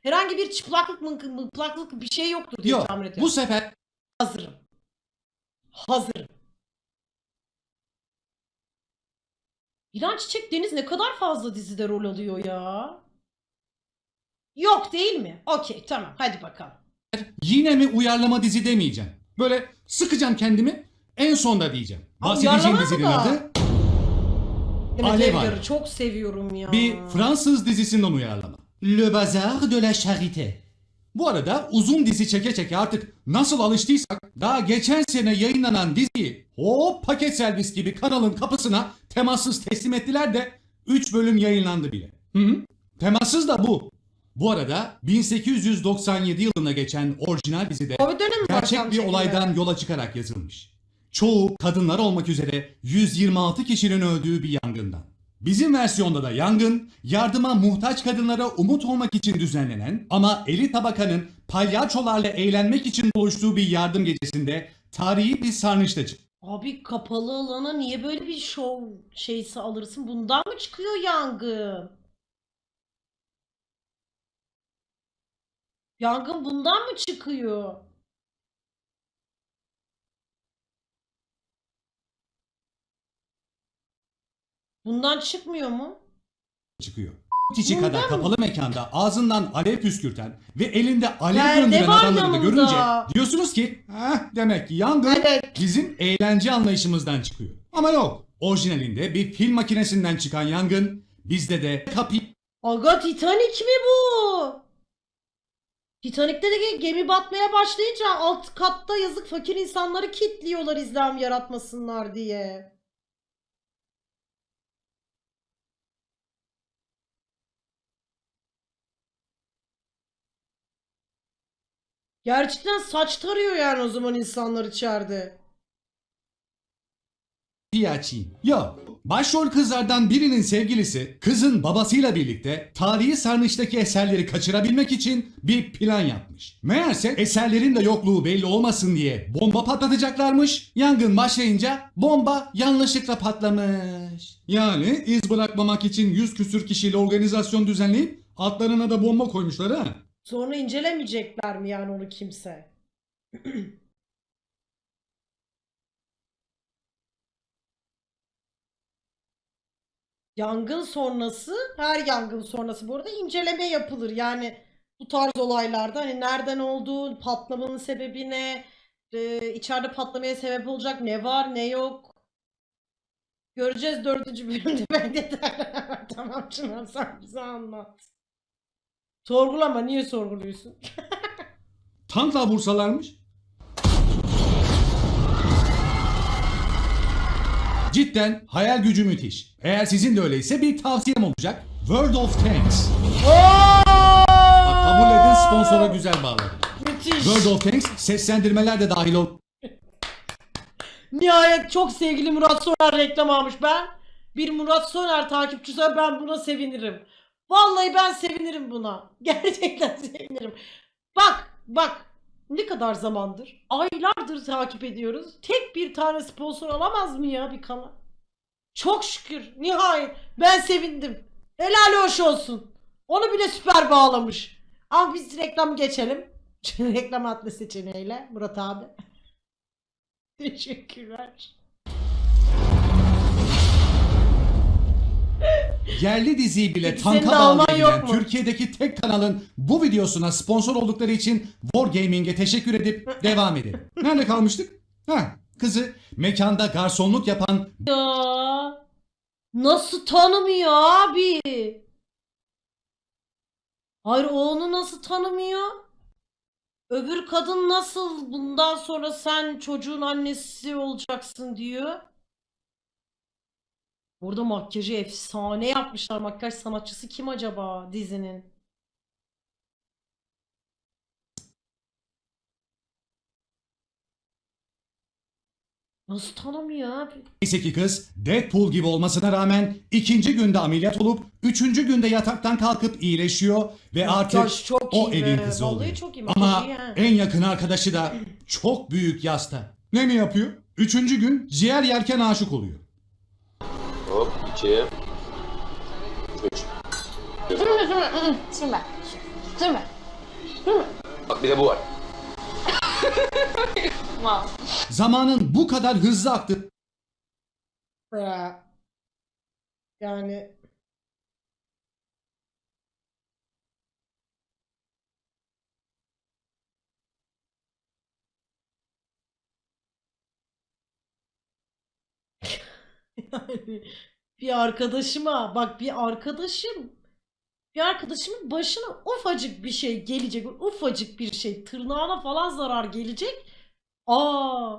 Herhangi bir çıplaklık mı, mıplaklık bir şey yoktur diye Yok tahmin ediyorum. bu sefer Hazırım. Hazırım. İlhan Çiçek Deniz ne kadar fazla dizide rol alıyor ya. Yok değil mi? Okey tamam hadi bakalım. yine mi uyarlama dizi demeyeceğim. Böyle sıkacağım kendimi en sonda diyeceğim. Ama Bahsedeceğim uyarlama dizinin da. adı Demet Alev Evgar'ı Alev. çok seviyorum ya. bir Fransız dizisinden uyarlama. Le Bazar de la Charité. Bu arada uzun dizi çeke çeke artık nasıl alıştıysak daha geçen sene yayınlanan diziyi hop paket servis gibi kanalın kapısına temassız teslim ettiler de 3 bölüm yayınlandı bile. Hı hı. Temassız da bu. Bu arada 1897 yılında geçen orijinal dizide Covid dönemi mi gerçek bir olaydan yola çıkarak yazılmış. Çoğu kadınlar olmak üzere 126 kişinin öldüğü bir yangından. Bizim versiyonda da yangın, yardıma muhtaç kadınlara umut olmak için düzenlenen ama eli tabakanın palyaçolarla eğlenmek için buluştuğu bir yardım gecesinde tarihi bir sarnıçta. Abi kapalı alana niye böyle bir şov şeysi alırsın? Bundan mı çıkıyor yangın? Yangın bundan mı çıkıyor? Bundan çıkmıyor mu? çıkıyor. Çiçi Bundan kadar mı? kapalı mekanda ağzından alev püskürten ve elinde alev Perde döndüren var adamları da yanında. görünce diyorsunuz ki Heh, demek ki yangın Evet. bizim eğlence anlayışımızdan çıkıyor. Ama yok. Orijinalinde bir film makinesinden çıkan yangın bizde de kapı Aga Titanic mi bu? Titanic'te de ge- gemi batmaya başlayınca alt katta yazık fakir insanları kilitliyorlar izlam yaratmasınlar diye. Gerçekten saç tarıyor yani o zaman insanlar içeride. diye açayım. Yok. Başrol kızlardan birinin sevgilisi kızın babasıyla birlikte tarihi sarnıçtaki eserleri kaçırabilmek için bir plan yapmış. Meğerse eserlerin de yokluğu belli olmasın diye bomba patlatacaklarmış. Yangın başlayınca bomba yanlışlıkla patlamış. Yani iz bırakmamak için yüz küsür kişiyle organizasyon düzenleyip altlarına da bomba koymuşlar ha. Sonra incelemeyecekler mi yani onu kimse? Yangın sonrası, her yangın sonrası bu arada inceleme yapılır. Yani bu tarz olaylarda hani nereden olduğu, patlamanın sebebi ne, e, içeride patlamaya sebep olacak ne var ne yok. Göreceğiz dördüncü bölümde ben detaylar. tamam Çınar sen bize anlat. Sorgulama niye sorguluyorsun? Tankla vursalarmış. Cidden hayal gücü müthiş. Eğer sizin de öyleyse bir tavsiyem olacak. World of Tanks. Bak kabul edin sponsora güzel bağladım. Müthiş. World of Tanks seslendirmeler de dahil ol. Nihayet çok sevgili Murat Soner reklam almış. Ben bir Murat Soner takipçisi ben buna sevinirim. Vallahi ben sevinirim buna. Gerçekten sevinirim. Bak bak ne kadar zamandır aylardır takip ediyoruz. Tek bir tane sponsor alamaz mı ya bir kanal? Çok şükür nihayet ben sevindim. Helal hoş olsun. Onu bile süper bağlamış. Ama biz reklam geçelim. reklam atlı seçeneğiyle Murat abi. Teşekkürler. Yerli diziyi bile Peki senin tanka de alman bağlayabilen yok mu? Türkiye'deki tek kanalın bu videosuna sponsor oldukları için Wargaming'e teşekkür edip devam edelim. Nerede kalmıştık? Ha, kızı mekanda garsonluk yapan Ya nasıl tanımıyor abi? Hayır o onu nasıl tanımıyor? Öbür kadın nasıl bundan sonra sen çocuğun annesi olacaksın diyor. Burada makyajı efsane yapmışlar. Makyaj sanatçısı kim acaba dizinin? Nasıl tanımıyor abi? Neyse ki kız Deadpool gibi olmasına rağmen ikinci günde ameliyat olup üçüncü günde yataktan kalkıp iyileşiyor ve artık çok o iyi evin be. kızı Vallahi oluyor. çok iyi. Ama ya. en yakın arkadaşı da çok büyük yasta. Ne mi yapıyor? Üçüncü gün ciğer yerken aşık oluyor. Hop 2 3 Sürme sürme. Sürme. Sürme. Bak bir de bu var. Zamanın bu kadar hızlı aktığı Ya. Yani yani bir arkadaşıma bak bir arkadaşım bir arkadaşımın başına ufacık bir şey gelecek ufacık bir şey tırnağına falan zarar gelecek aa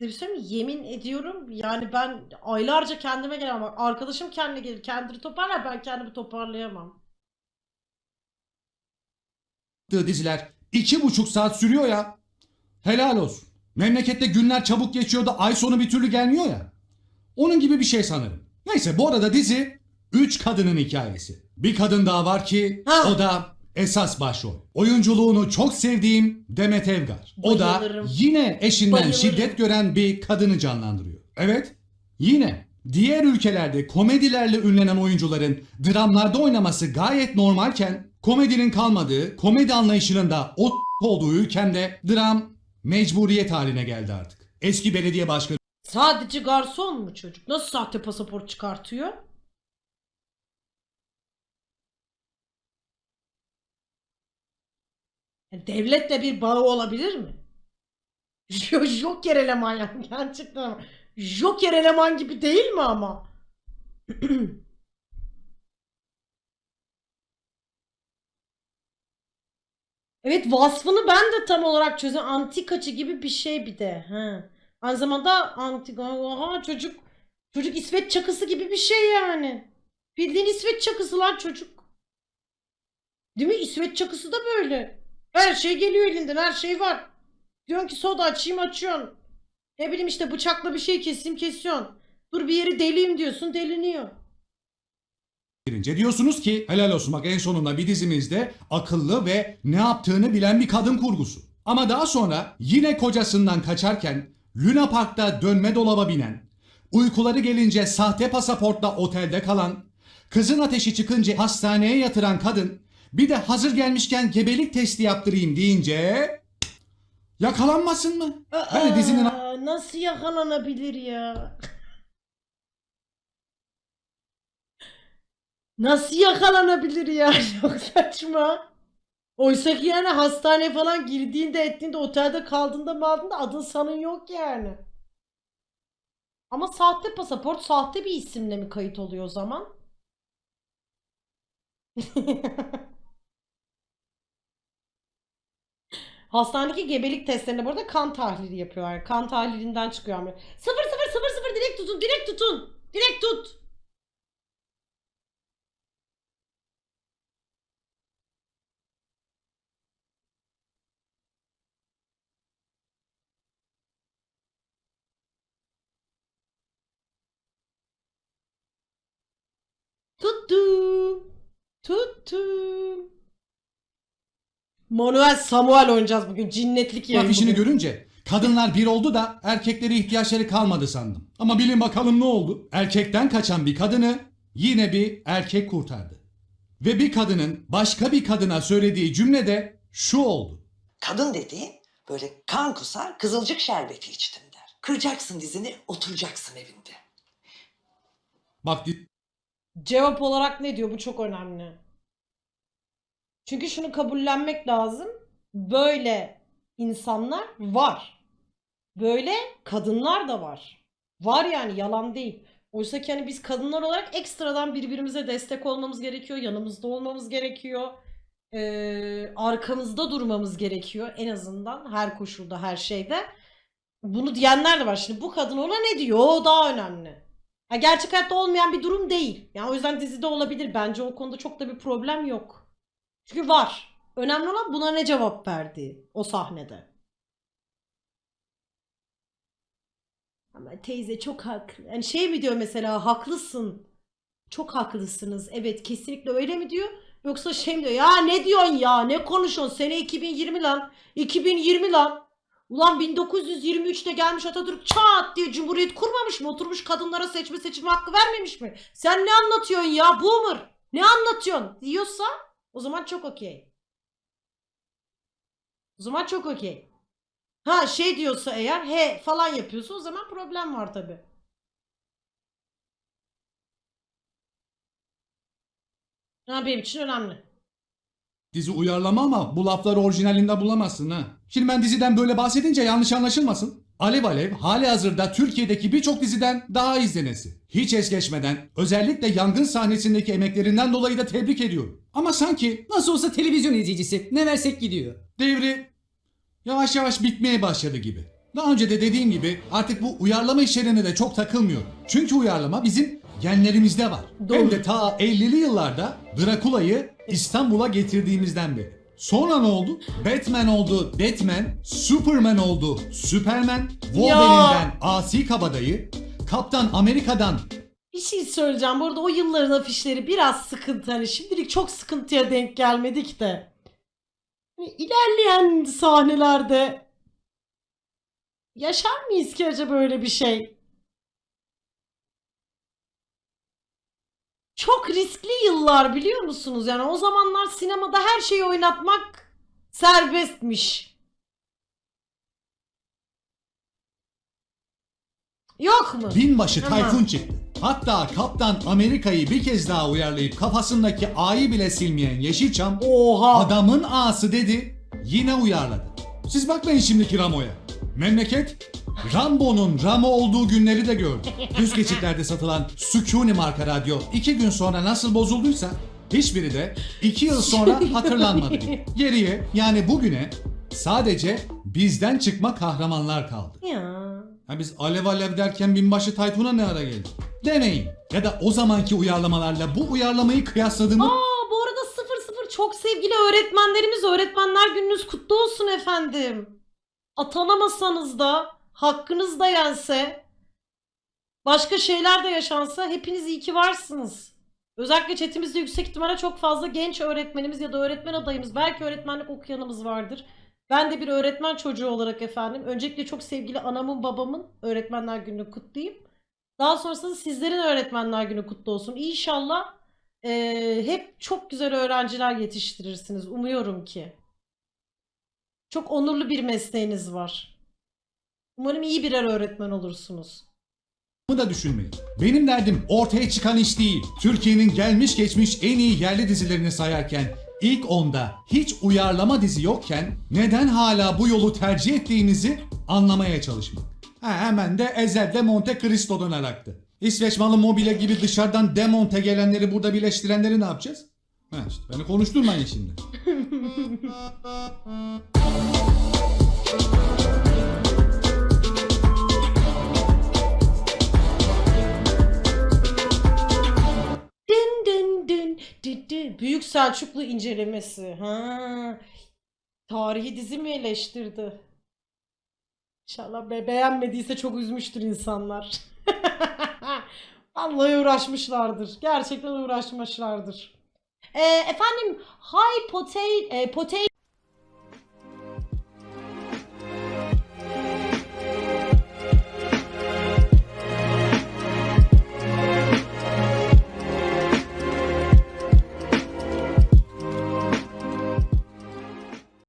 bir şey yemin ediyorum yani ben aylarca kendime gelemem bak arkadaşım kendine gelir kendini toparlar ben kendimi toparlayamam diziler iki buçuk saat sürüyor ya. Helal olsun. Memlekette günler çabuk geçiyor da ay sonu bir türlü gelmiyor ya. Onun gibi bir şey sanırım. Neyse bu arada dizi üç kadının hikayesi. Bir kadın daha var ki Ha. o da esas başrol. Oyunculuğunu çok sevdiğim Demet Evgar. O da yine eşinden Bayılırım. şiddet gören bir kadını canlandırıyor. Evet yine diğer ülkelerde komedilerle ünlenen oyuncuların dramlarda oynaması gayet normalken komedinin kalmadığı, komedi anlayışının da o olduğu ülkemde dram mecburiyet haline geldi artık. Eski belediye başkanı sadece garson mu çocuk nasıl sahte pasaport çıkartıyor Ya Devletle bir bağı olabilir mi? Jo- Joker eleman yani gerçekten ama. Joker eleman gibi değil mi ama? Evet vasfını ben de tam olarak çözüm antikacı gibi bir şey bir de. Ha. Aynı zamanda antika aha çocuk çocuk İsveç çakısı gibi bir şey yani. Bildiğin İsveç çakısı lan çocuk. Değil mi? İsveç çakısı da böyle. Her şey geliyor elinden, her şey var. Diyorsun ki soda açayım açıyorsun. Ne bileyim işte bıçakla bir şey keseyim kesiyorsun. Dur bir yeri deleyim diyorsun deliniyor. girince diyorsunuz ki helal olsun bak en sonunda bir dizimizde akıllı ve ne yaptığını bilen bir kadın kurgusu. Ama daha sonra yine kocasından kaçarken Luna Park'ta dönme dolaba binen, uykuları gelince sahte pasaportla otelde kalan, kızın ateşi çıkınca hastaneye yatıran kadın bir de hazır gelmişken gebelik testi yaptırayım deyince yakalanmasın mı? Ben de dizinin Aa, nasıl yakalanabilir ya? Nasıl yakalanabilir ya? Çok saçma. Oysa ki yani hastaneye falan girdiğinde ettiğinde otelde kaldığında maldığında adın sanın yok yani. Ama sahte pasaport sahte bir isimle mi kayıt oluyor o zaman? Hastanedeki gebelik testlerinde bu arada kan tahlili yapıyorlar. Kan tahlilinden çıkıyor. Sıfır sıfır sıfır sıfır direkt tutun direkt tutun. Direkt tut. Tuttum. Tuttum. Manuel Samuel oynayacağız bugün. Cinnetlik yani. afişini bugün. görünce kadınlar bir oldu da erkeklere ihtiyaçları kalmadı sandım. Ama bilin bakalım ne oldu? Erkekten kaçan bir kadını yine bir erkek kurtardı. Ve bir kadının başka bir kadına söylediği cümle de şu oldu. Kadın dediğin böyle kan kusar kızılcık şerbeti içtim der. Kıracaksın dizini oturacaksın evinde. Bak Cevap olarak ne diyor? Bu çok önemli. Çünkü şunu kabullenmek lazım. Böyle insanlar var. Böyle kadınlar da var. Var yani yalan değil. Oysa ki hani biz kadınlar olarak ekstradan birbirimize destek olmamız gerekiyor. Yanımızda olmamız gerekiyor. Ee, arkamızda durmamız gerekiyor en azından her koşulda her şeyde. Bunu diyenler de var. Şimdi bu kadın ona ne diyor? O daha önemli. Ha, gerçek hayatta olmayan bir durum değil. Yani o yüzden dizide olabilir. Bence o konuda çok da bir problem yok. Çünkü var. Önemli olan buna ne cevap verdiği o sahnede. Ama teyze çok haklı. Yani şey mi diyor mesela haklısın. Çok haklısınız. Evet kesinlikle öyle mi diyor? Yoksa şey mi diyor? Ya ne diyorsun ya? Ne konuşuyorsun? Sene 2020 lan. 2020 lan. Ulan 1923'te gelmiş Atatürk çat diye cumhuriyet kurmamış mı? Oturmuş kadınlara seçme seçilme hakkı vermemiş mi? Sen ne anlatıyorsun ya boomer? Ne anlatıyorsun? Diyorsa o zaman çok okey. O zaman çok okey. Ha şey diyorsa eğer he falan yapıyorsa o zaman problem var tabi. Ha benim için önemli. Dizi uyarlama ama bu lafları orijinalinde bulamazsın ha. Şimdi ben diziden böyle bahsedince yanlış anlaşılmasın. Alev Alev hali hazırda Türkiye'deki birçok diziden daha izlenesi. Hiç es geçmeden özellikle yangın sahnesindeki emeklerinden dolayı da tebrik ediyorum. Ama sanki Nasıl olsa televizyon izleyicisi. Ne versek gidiyor. devri yavaş yavaş bitmeye başladı gibi. Daha önce de dediğim gibi artık bu uyarlama işlerine de çok takılmıyorum. Çünkü uyarlama bizim genlerimizde var. Doğru. Hem de ta 50'li yıllarda Drakula'yı İstanbul'a getirdiğimizden beri. Sonra ne oldu? Batman oldu Batman, Superman oldu Superman, Wolverine'den Asi Kabadayı, Kaptan Amerika'dan Bir şey söyleyeceğim. Bu arada o yılların afişleri biraz sıkıntı. Hani şimdilik çok sıkıntıya denk gelmedik de. Hani ilerleyen sahnelerde yaşar mıyız ki acaba böyle bir şey? Çok riskli yıllar biliyor musunuz? Yani o zamanlar sinemada her şeyi oynatmak serbestmiş. Yok mu? binbaşı Tamam. Tayfun çıktı. Hatta Kaptan Amerika'yı bir kez daha uyarlayıp kafasındaki A'yı bile silmeyen Yeşilçam Oha. Adamın ağası dedi, yine uyarladı. Siz bakmayın şimdiki Ramo'ya. Memleket, Rambo'nun Ramo olduğu günleri de gördü. Düz geçitlerde satılan Sukuni marka radyo iki gün sonra nasıl bozulduysa, hiçbiri de iki yıl sonra hatırlanmadı bile. Geriye, yani bugüne sadece bizden çıkma kahramanlar kaldı. Ya. Ha biz alev alev derken binbaşı Tayfun'a ne ara geldi? Demeyin. Ya da o zamanki uyarlamalarla bu uyarlamayı kıyasladığımı Aa bu arada 00 çok sevgili öğretmenlerimiz öğretmenler gününüz kutlu olsun efendim. Atanamasanız da hakkınız da yense başka şeyler de yaşansa hepiniz iyi ki varsınız. Özellikle chatimizde yüksek ihtimalle çok fazla genç öğretmenimiz ya da öğretmen adayımız belki öğretmenlik okuyanımız vardır. Ben de bir öğretmen çocuğu olarak efendim öncelikle çok sevgili anamın babamın öğretmenler gününü kutlayayım. Daha sonrasında sizlerin öğretmenler günü kutlu olsun. İnşallah ee, hep çok güzel öğrenciler yetiştirirsiniz. Umuyorum ki. Çok onurlu bir mesleğiniz var. Umarım iyi birer öğretmen olursunuz. da düşünmeyin. Benim derdim ortaya çıkan iş değil. Türkiye'nin gelmiş geçmiş en iyi yerli dizilerini sayarken ilk onda hiç uyarlama dizi yokken neden hala bu yolu tercih ettiğimizi anlamaya çalışmak. Ha, hemen de Ezel'de Monte Cristo'dan araktı. İsveç malı mobile gibi dışarıdan demonte gelenleri burada birleştirenleri ne yapacağız? Ha işte beni konuşturmayın şimdi. Din din. Büyük Selçuklu incelemesi. Ha. Tarihi dizi mi eleştirdi? İnşallah be beğenmediyse çok üzmüştür insanlar. Vallahi uğraşmışlardır. Gerçekten uğraşmışlardır. Ee, efendim, high potato, e, potato